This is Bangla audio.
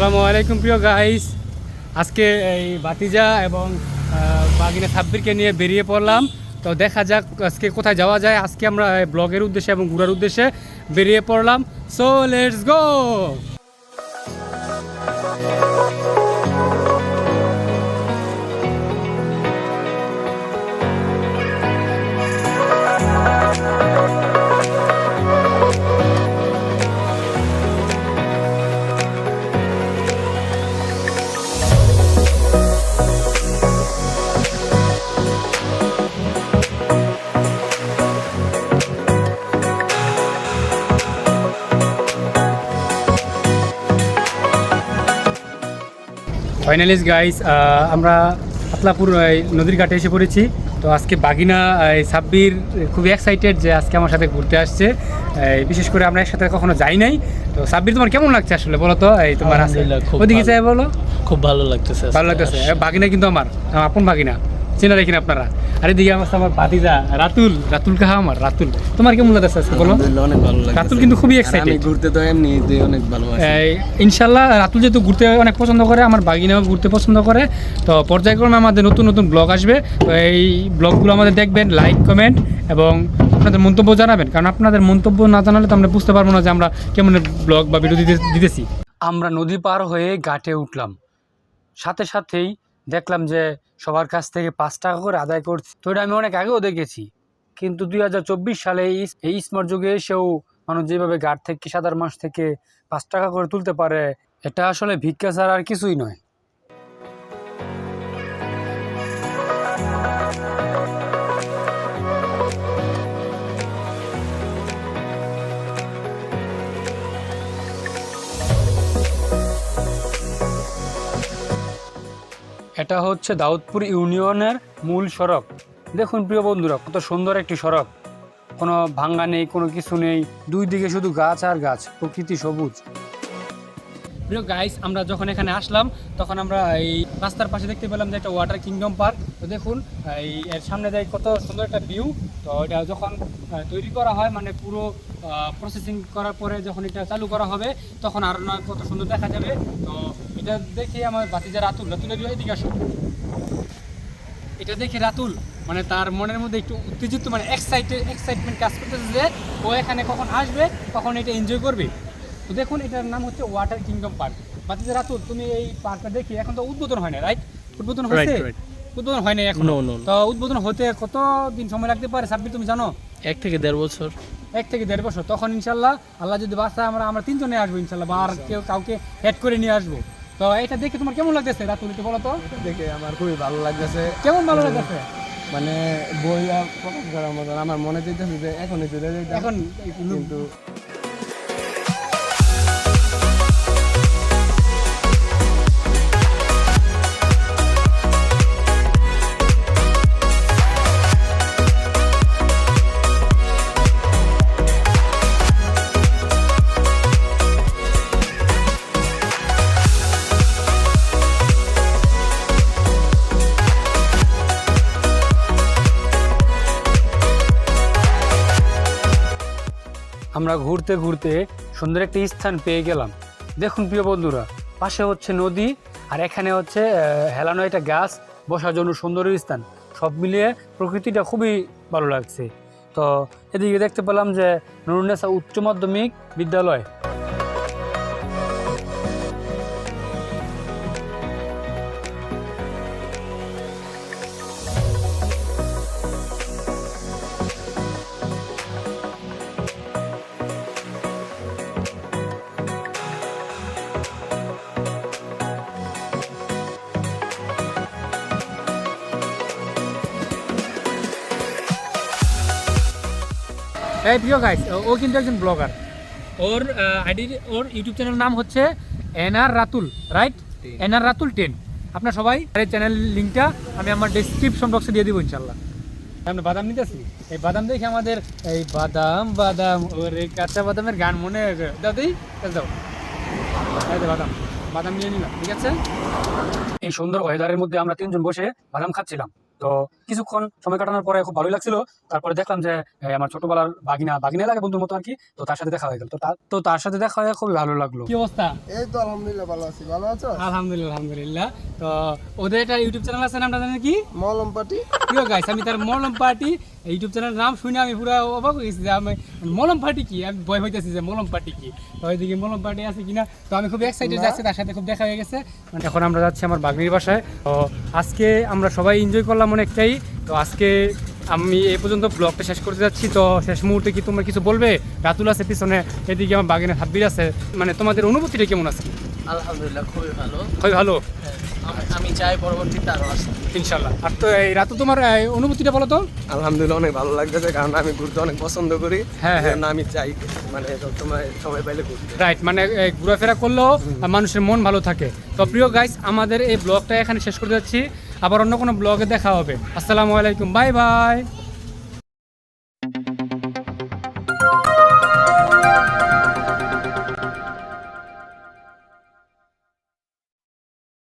আসসালামু আলাইকুম, প্রিয় গাইস আজকে এই বাতিজা এবং বাগিনা সাব্বিরকে নিয়ে বেরিয়ে পড়লাম। তো দেখা যাক আজকে কোথায় যাওয়া যায়। আজকে আমরা ব্লগের উদ্দেশ্যে এবং ঘুরার উদ্দেশ্যে বেরিয়ে পড়লাম। So let's go finalist guys আমরা পাতলাপুর নদীর ঘাটে এসে পড়েছি। তো আজকে বাগিনা এই, সাব্বির খুবই এক্সাইটেড যে আজকে আমার সাথে ঘুরতে আসছে। বিশেষ করে আমরা একসাথে কখনো যাই নাই। তো সাব্বির তোমার কেমন লাগছে আসলে বলো তো? এই তোমার খুব ওদিকে। চাই বলো। খুব ভালো লাগতেছে ভালো লাগতেছে। বাগিনা কিন্তু আমার আমার আপন বাগিনা। চেনে রাখেন আপনারা। আর এদিকে আমার আমার ভাতিজা রাতুল রাতুল কাহা আমার? রাতুল। তোমার কেমন লাগতেছে আজকে বলো? অনেক ভালো লাগছে রাতুল কিন্তু খুবই excited। ঘুরতে তো এমনি অনেক ভালোবাসি। এই, ইনশাল্লাহ রাতুল যেহেতু ঘুরতে অনেক পছন্দ করে আমার বাগিনাও ঘুরতে পছন্দ করে তো পর্যায়ক্রমে আমাদের নতুন নতুন ব্লগ আসবে। তো এই ব্লগগুলো আমাদের দেখবেন লাইক কমেন্ট এবং আপনাদের মন্তব্য জানাবেন। কারণ আপনাদের মন্তব্য না জানালে তো আমরা বুঝতে পারব না যে আমরা কেমন ব্লগ বা ভিডিও দিতে দিতেছি। আমরা নদী পার হয়ে ঘাটে উঠলাম। সাথে সাথেই দেখলাম যে সবার কাছ থেকে পাঁচ টাকা করে আদায় করছে। তো এটা আমি অনেক আগেও দেখেছি। কিন্তু দুই হাজার চব্বিশ সালে এই স্মার্ট যুগে এসেও মানুষ যেভাবে গাড় থেকে, সাদার মাস থেকে পাঁচ টাকা করে তুলতে পারে, এটা আসলে ভিক্ষা ছাড়া আর কিছুই নয়। এটা হচ্ছে দাউদপুর ইউনিয়নের মূল সড়ক। দেখুন প্রিয় বন্ধুরা, কত সুন্দর একটি সড়ক। কোনো ভাঙ্গা নেই, কোনো কিছু নেই। দুই দিকে শুধু গাছ আর গাছ, প্রকৃতি সবুজ। প্রিয় গাইস আমরা যখন এখানে আসলাম, তখন আমরা এই রাস্তার পাশে দেখতে পেলাম যে একটা ওয়াটার কিংডম পার্ক তো দেখুন, এই এর সামনে দেয় কত সুন্দর একটা ভিউ তো এটা যখন তৈরি করা হয় মানে পুরো প্রসেসিং করার পরে যখন এটা চালু করা হবে, তখন আরও না কত সুন্দর দেখা যাবে। তো এটা দেখে আমার বাতিজা রাতুল রাতুলের এদিকে আসো। এটা দেখে রাতুল মানে তার মনের মধ্যে একটু উত্তেজিত মানে এক্সাইটেড এক্সাইটমেন্ট কাজ করতেছে যে ও এখানে কখন আসবে কখন এটা এনজয় করবে। তো দেখুন এটার নাম হচ্ছে ওয়াটার কিংডম পার্ক বাতিজা রাতুল তুমি এই পার্কটা দেখি এখন তো উদ্বোধন হয় না রাইট উদ্বোধন হয়েছে? উদ্বোধন হয় না এখন. তো উদ্বোধন হতে কত দিন সময় লাগতে পারে? সাব্বির তুমি জানো? এক থেকে দেড় বছর। এক থেকে দেড় বছর। তখন ইনশাল্লাহ আল্লাহ যদি বাসায় আমরা আমরা তিনজনে আসব ইনশাল্লাহ বা আর কেউ কাউকে হেড করে নিয়ে আসব। তো এটা দেখে তোমার কেমন লাগতেছে রাতুল একটু বলো তো? দেখে আমার খুবই ভালো লাগতেছে। কেমন ভালো লাগতেছে? মানে বই প্রকাশ করার মতন আমার মনে চাইতেছে যে এখনই চলে এখন কিন্তু আমরা ঘুরতে ঘুরতে সুন্দর একটি স্থান পেয়ে গেলাম। দেখুন প্রিয় বন্ধুরা, পাশে হচ্ছে নদী আর এখানে হচ্ছে হেলানো একটা গাছ, বসার জন্য সুন্দর স্থান। সব মিলিয়ে প্রকৃতিটা খুবই ভালো লাগছে। তো এদিকে দেখতে পেলাম যে নুরুন্নেসা উচ্চ মাধ্যমিক বিদ্যালয়। এই প্রিয় গাইস ও কিন্তু একজন ব্লগার ওর আইডি ওর ইউটিউব চ্যানেল নাম হচ্ছে NR Ratul right NR Ratul ten আপনার সবাই এই চ্যানেল লিঙ্কটা আমি আমার ডিসক্রিপশন বক্সে দিয়ে দিব ইনশাল্লাহ আমরা বাদাম নিতেছি এই বাদাম দেখে আমাদের এই বাদাম বাদাম ওরে কাঁচা বাদামের গান মনে হয়ে। দাও দিই দাও বাদাম বাদাম নিয়ে নিলাম ঠিক আছে? এই সুন্দর ওয়েদারের মধ্যে আমরা তিনজন বসে বাদাম খাচ্ছিলাম। তো কিছুক্ষণ সময় কাটানোর পরে খুব ভালোই লাগছিল। তারপরে দেখলাম যে আমার ছোটবেলার বাগিনা বাগিনা লাগে বন্ধুর মতো আর কি তো তার সাথে দেখা হয়ে গেল। তো তার তো তার সাথে দেখা হয়ে খুবই ভালো লাগল। কি অবস্থা? এই তো আলহামদুলিল্লাহ ভালো আছি। ভালো আছো? আলহামদুলিল্লাহ আলহামদুলিল্লাহ। তো ওদের একটা ইউটিউব চ্যানেল আছে নামটা জানেন কি? মলম পাটি প্রিয় গাইস আমি তার মলম পার্টি। ইউটিউব চ্যানেল নাম শুনে আমি পুরো অবাক হয়ে গেছি যে আমি মলম পার্টি কি? আমি ভয় হইতেছি যে মলম পার্টি কি? তো ওইদিকে মলম পার্টি আছে কিনা? তো আমি খুব এক্সাইটেড। যাচ্ছি তার সাথে খুব দেখা হয়ে গেছে। মানে এখন আমরা যাচ্ছি আমার বাগনির বাসায়। তো আজকে আমরা সবাই এনজয় করলাম অনেকটাই তো আজকে আমি এই পর্যন্ত ব্লগটা শেষ করতে যাচ্ছি। তো শেষ মুহূর্তে কি তোমরা কিছু বলবে? রাতুল আছে পিছনে এদিকে আমার বাগিনের হাব্বির আছে। মানে তোমাদের অনুভূতিটা কেমন আছে? আলহামদুলিল্লাহ খুবই ভালো। খুবই ভালো? আমি- চাই পরবর্তীতে আরও আসতে। ইনশাল্লাহ আর তো এই রাতু তোমার অনুভূতিটা বলো তো। আলহামদুলিল্লাহ অনেক ভালো লাগতেছে কারণ আমি ঘুরতে অনেক পছন্দ করি। হ্যাঁ, হ্যাঁ। আমি চাই মানে সবসময় সময় পাইলে ঘুরতে। রাইট মানে ঘোরাফেরা করলেও মানুষের মন ভালো থাকে। তো প্রিয় গাইস আমাদের এই ব্লগটা এখানে শেষ করে যাচ্ছি। আবার অন্য কোনো ব্লগে দেখা হবে। আসসালামু আলাইকুম বাই বাই।